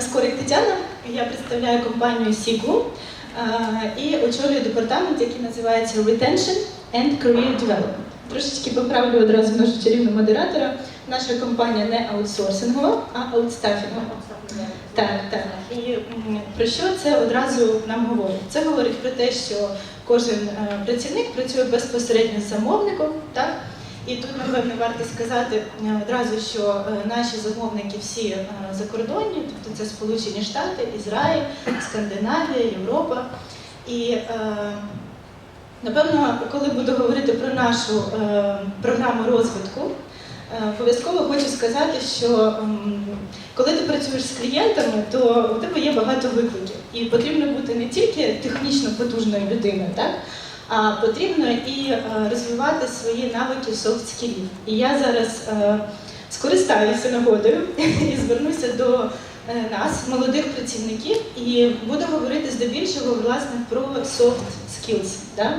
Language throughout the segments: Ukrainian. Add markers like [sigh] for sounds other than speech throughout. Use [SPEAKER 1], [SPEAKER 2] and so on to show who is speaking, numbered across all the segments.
[SPEAKER 1] Скорик Тетяна, я представляю компанію Сіглу і очолюю департамент, який називається Retention and Career Development. Трошечки поправлю одразу нашу чарівну модератора. Наша компанія не аутсорсингова, а аутстафінгова. Так, так. І про що це одразу нам говорить? Це говорить про те, що кожен е, працівник працює безпосередньо з замовником, так? І тут, напевно, варто сказати е, одразу, що е, наші замовники всі е, закордонні, тобто це Сполучені Штати, Ізраїль, Скандинавія, Європа. І напевно, коли буду говорити про нашу програму розвитку, обов'язково хочу сказати, що коли ти працюєш з клієнтами, то у тебе є багато викликів. І потрібно бути не тільки технічно потужною людиною, так? А потрібно і е, розвивати свої навики soft скілів. І я зараз е, скористаюся нагодою [laughs] і звернуся до е, нас, молодих працівників, і буду говорити здебільшого власне про soft skills. Да?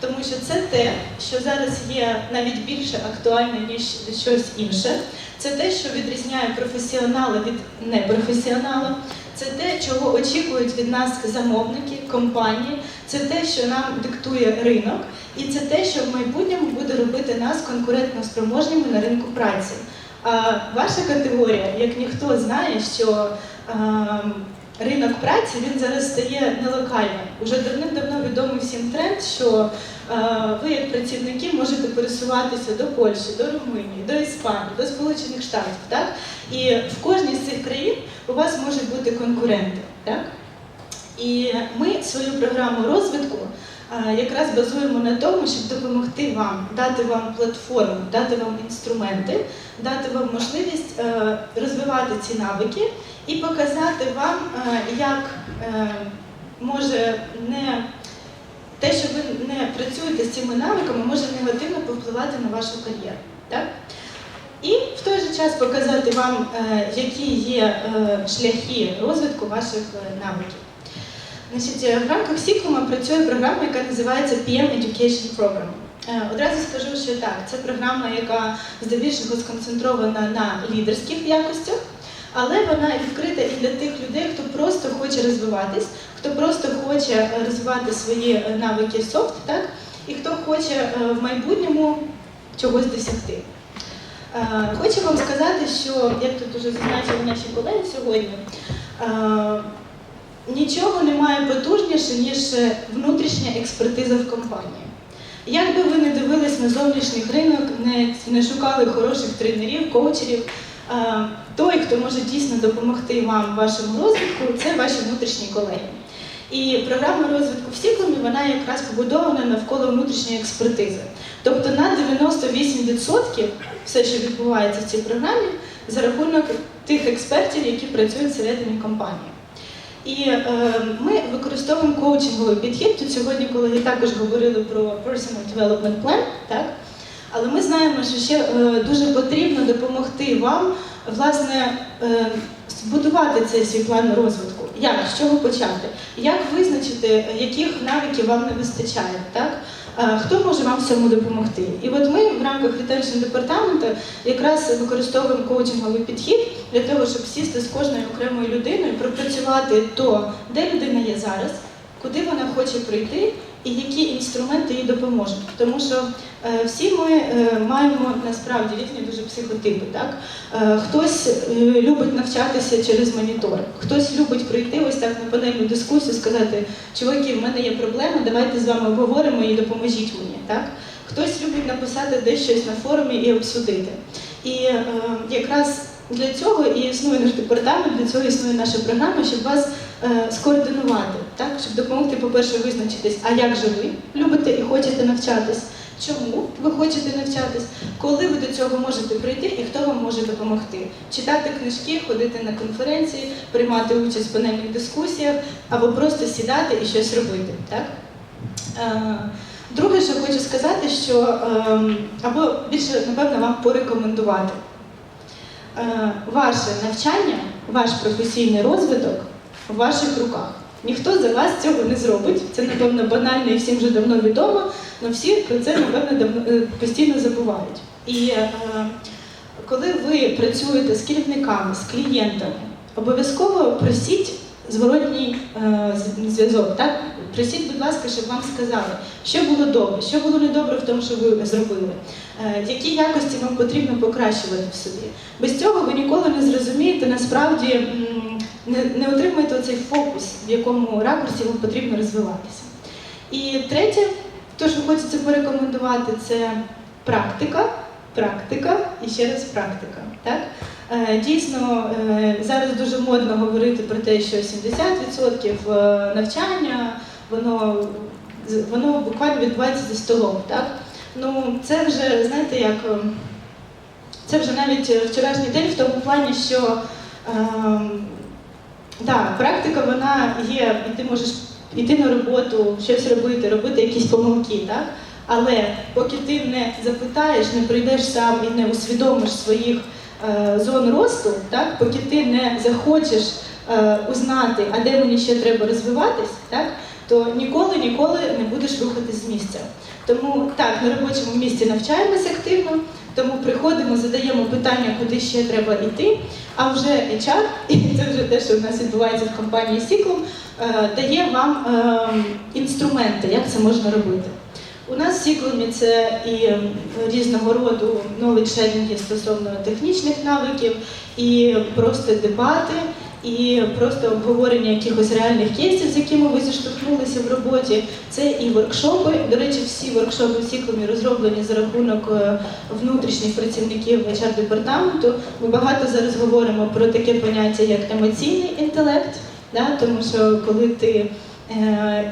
[SPEAKER 1] Тому що це те, що зараз є навіть більше актуальне, ніж щось інше. Це те, що відрізняє професіонала від непрофесіонала. Це те, чого очікують від нас замовники, компанії. Це те, що нам диктує ринок, і це те, що в майбутньому буде робити нас конкурентно спроможними на ринку праці. А ваша категорія, як ніхто знає, що е, ринок праці він зараз стає нелокальним. Уже давним-давно відомий всім тренд, що е, ви, як працівники, можете пересуватися до Польщі, до Румунії, до Іспанії, до Сполучених Штатів. Так? І в кожній з цих країн у вас можуть бути конкуренти. Так? І ми свою програму розвитку якраз базуємо на тому, щоб допомогти вам, дати вам платформу, дати вам інструменти, дати вам можливість е, розвивати ці навики і показати вам, е, як е, може не те, що ви не працюєте з цими навиками, може негативно повпливати на вашу кар'єру. Так? І в той же час показати вам, які є шляхи розвитку ваших навиків. Значить, е, в рамках Сіклума працює програма, яка називається PM Education Program. Е, Одразу скажу, що так, це програма, яка здебільшого сконцентрована на лідерських якостях, але вона відкрита і для тих людей, хто просто хоче розвиватись, хто просто хоче розвивати свої е, навики софт, так, і хто хоче в майбутньому чогось досягти. Хочу вам сказати, що як тут уже зазначили наші колеги сьогодні. Нічого немає потужніше, ніж е, внутрішня експертиза в компанії. Як би ви не дивились на зовнішній ринок, не, не шукали хороших тренерів, коучерів, е, той, хто може дійсно допомогти вам в вашому розвитку, це ваші внутрішні колеги. І програма розвитку в Сіклумі, вона якраз побудована навколо внутрішньої експертизи. Тобто на 98% все, що відбувається в цій програмі, за рахунок тих експертів, які працюють всередині компанії. І е, ми використовуємо коучинговий підхід. Тут сьогодні колеги також говорили про Personal Development Plan, так? але ми знаємо, що ще е, дуже потрібно допомогти вам власне е, збудувати цей свій план розвитку. Як, з чого почати? Як визначити, яких навиків вам не вистачає? Так? Е, Хто може вам в цьому допомогти? І от ми в рамках ретеншн департаменту якраз використовуємо коучинговий підхід для того, щоб сісти з кожною окремою людиною, пропрацювати то, де людина є зараз, куди вона хоче прийти, і які інструменти їй допоможуть. Тому що е, всі ми е, маємо насправді різні дуже психотипи. Так? Е, хтось любить навчатися через монітор, хтось любить прийти ось так на панельну дискусію, сказати, чуваки, в мене є проблема, давайте з вами обговоримо і допоможіть мені. Так? Хтось любить написати десь щось на форумі і обсудити. І е, якраз для цього і існує наш департамент, для цього існує наша програма, щоб вас е, скоординувати, так? щоб допомогти, по-перше, визначитись, а як же ви любите і хочете навчатись, чому ви хочете навчатись, коли ви до цього можете прийти і хто вам може допомогти. Читати книжки, ходити на конференції, приймати участь в панельних дискусіях або просто сідати і щось робити. Так? Е, Друге, що хочу сказати, що ем, або більше, напевно, вам порекомендувати. Е, Ваше навчання, ваш професійний розвиток в ваших руках. Ніхто за вас цього не зробить. Це, напевно, банально і всім вже давно відомо, але всі про це, напевно, е, постійно забувають. І е, коли ви працюєте з керівниками, з клієнтами, обов'язково просіть зворотній е, зв'язок. Так? Просіть, будь ласка, щоб вам сказали, що було добре, що було недобре в тому, що ви зробили, е, які якості вам потрібно покращувати в собі. Без цього ви ніколи не зрозумієте, насправді не, не отримаєте оцей фокус, в якому ракурсі вам потрібно розвиватися. І третє, те, що хочеться порекомендувати, це практика, практика і ще раз практика. Так? Е, Дійсно, е, зараз дуже модно говорити про те, що 70% е, навчання, воно, воно буквально відбувається за столом. Так? Ну, це вже, знаєте, як це вже навіть вчорашній день в тому плані, що да, практика вона є, і ти можеш йти на роботу, щось робити, робити якісь помилки, так? Але поки ти не запитаєш, не прийдеш сам і не усвідомиш своїх зон росту, так? поки ти не захочеш е, узнати, а де мені ще треба розвиватись, так? то ніколи ніколи не будеш рухатись з місця. Тому так, на робочому місці навчаємося активно, тому приходимо, задаємо питання, куди ще треба йти. А вже HR, [laughs] і це вже те, що в нас відбувається в компанії Сіклум, е, дає вам е, інструменти, як це можна робити. У нас Сіклумі це і різного роду knowledge-sharing стосовно технічних навиків, і просто дебати, і просто обговорення якихось реальних кейсів, з якими ви зіштовхнулися в роботі. Це і воркшопи. До речі, всі воркшопи в Сіклумі розроблені за рахунок е, внутрішніх працівників HR департаменту. Ми багато зараз говоримо про таке поняття, як емоційний інтелект, да? тому що коли ти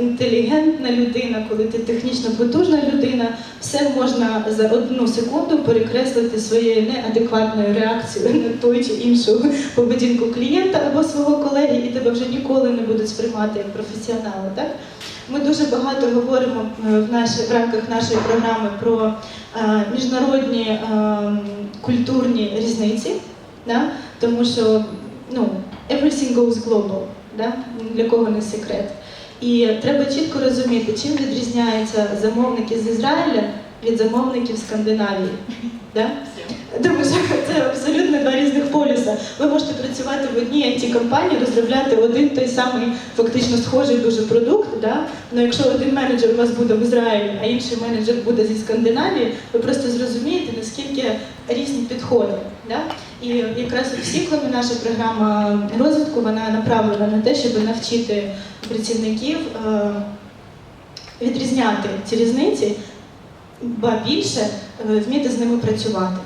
[SPEAKER 1] інтелігентна людина, коли ти технічно потужна людина, все можна за одну секунду перекреслити своєю неадекватною реакцією на той чи іншу поведінку клієнта або свого колеги, і тебе вже ніколи не будуть сприймати як професіонала. Так? Ми дуже багато говоримо е, в, нашій, в рамках нашої програми про е, міжнародні е, культурні різниці, да? тому що ну, everything goes global, да? Для кого не секрет. І треба чітко розуміти, чим відрізняються замовники з Ізраїля від замовників Скандинавії. Да? Тому що це абсолютно два різних полюса. Ви можете працювати в одній it компанії розробляти один той самий фактично схожий дуже продукт. Да? Але якщо один менеджер у вас буде в Ізраїлі, а інший менеджер буде зі Скандинавії, ви просто зрозумієте, наскільки різні підходи. Да? І якраз у Сікломі наша програма розвитку вона направлена на те, щоб навчити працівників е, відрізняти ці різниці, ба більше е, вміти з ними працювати.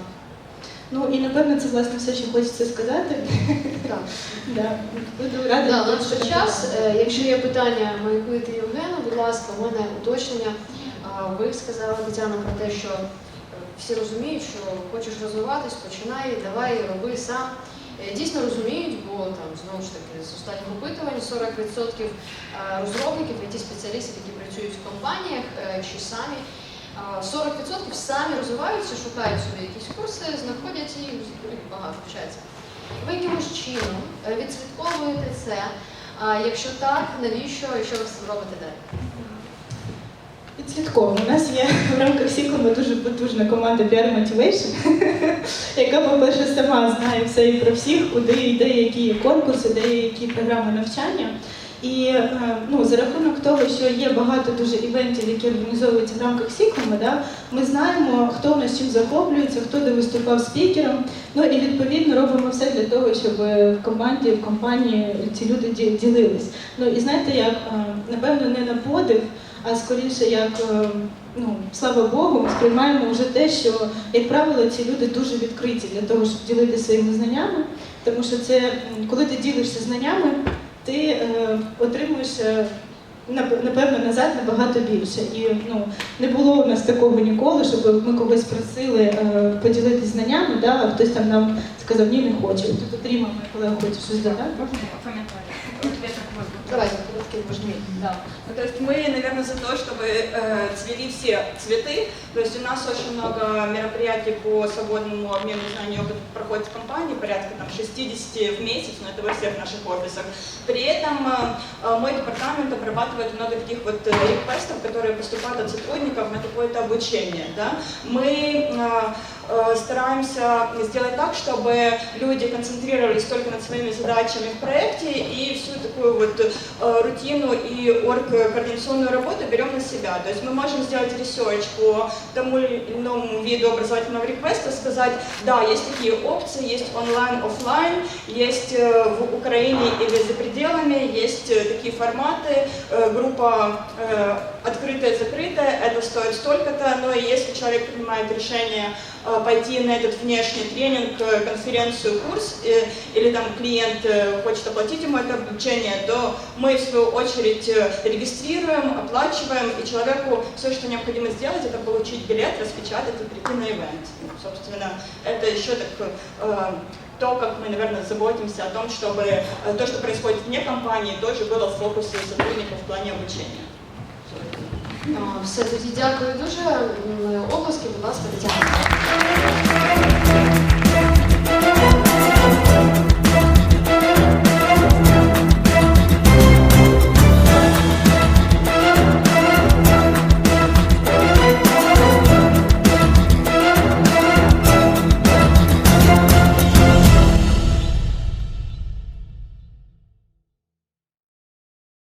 [SPEAKER 1] Ну і напевно це власне все, що хочеться сказати. [laughs]
[SPEAKER 2] Так.
[SPEAKER 1] Да. Буду рада.
[SPEAKER 2] Да, час. Е, Якщо є питання, маякуйте Євгену, будь ласка, у мене уточнення. А, Ви сказали, Тетяна, про те, що всі розуміють, що хочеш розвиватись, починай, давай, роби сам. Е, Дійсно розуміють, бо там знову ж таки з останніх опитувань 40% розробників, it спеціалістів, які працюють в компаніях е, чи самі. а, 40% самі розвиваються, шукають собі якісь курси, знаходять і багато вчаться. Ви якимось чином е, відслідковуєте це. Якщо так, навіщо і що ви робите далі?
[SPEAKER 1] Підслідково. У нас є в рамках Сіклома дуже потужна команда PR Motivation, [laughs] яка, по-перше, сама знає все і про всіх, куди йде які конкурси, де які програми навчання. І е, ну, за рахунок того, що є багато дуже івентів, які організовуються в рамках Сіклома, да, ми знаємо, хто в нас чим захоплюється, хто де виступав спікером. Ну і відповідно робимо все для того, щоб в команді, в компанії ці люди ділились. Ну і знаєте, як е, напевно не на подив, а скоріше як е, ну, слава Богу, ми сприймаємо вже те, що, як правило, ці люди дуже відкриті для того, щоб ділитися своїми знаннями. Тому що це коли ти ділишся знаннями, ти е, отримуєш. е, Напевно, назад набагато більше. І ну, не було у нас такого ніколи, щоб ми когось просили е, поділитися знаннями, да, а хтось там нам сказав, ні, не хочу. Тут Ріма, моя колега, хоче щось додати.
[SPEAKER 3] Можна я пам'ятаю? От я так можу.
[SPEAKER 2] давайте, короткі важні.
[SPEAKER 3] Да. Ну, то есть мы, наверное, за то, чтобы э, цвели все цветы. То есть у нас очень много мероприятий по свободному обмену знаний и опыта проходит в компании, порядка там 60 в месяц, но это во всех наших офисах. При этом э, э, мой департамент обрабатывает много таких вот э, реквестов, которые поступают от сотрудников на какое-то обучение. Да? Мы э, э, стараемся сделать так, чтобы люди концентрировались только над своими задачами в проекте и всю такую вот э, рутину и орг-координационную работу берем на себя. То есть мы можем сделать ресерч по тому или иному виду образовательного реквеста, сказать, да, есть такие опции, есть онлайн, офлайн, есть э, в Украине или за пределами, есть э, такие форматы, э, группа э, открытая, закрытая, это стоит столько-то, но и если человек принимает решение э, пойти на этот внешний тренинг, э, конференцию, курс, э, или там клиент э, хочет оплатить ему это обучение, то мы в свою очередь э, регистрируем, оплачиваем, и человеку все, что необходимо сделать, это получить билет, распечатать и прийти на ивент. Ну, собственно, это еще так э, то, как мы, наверное, заботимся о том, чтобы э, то, что происходит вне компании, тоже было в фокусе сотрудников в плане обучения.
[SPEAKER 2] А, Все, тоді дякую дуже. Оплески, будь ласка, Тетяна.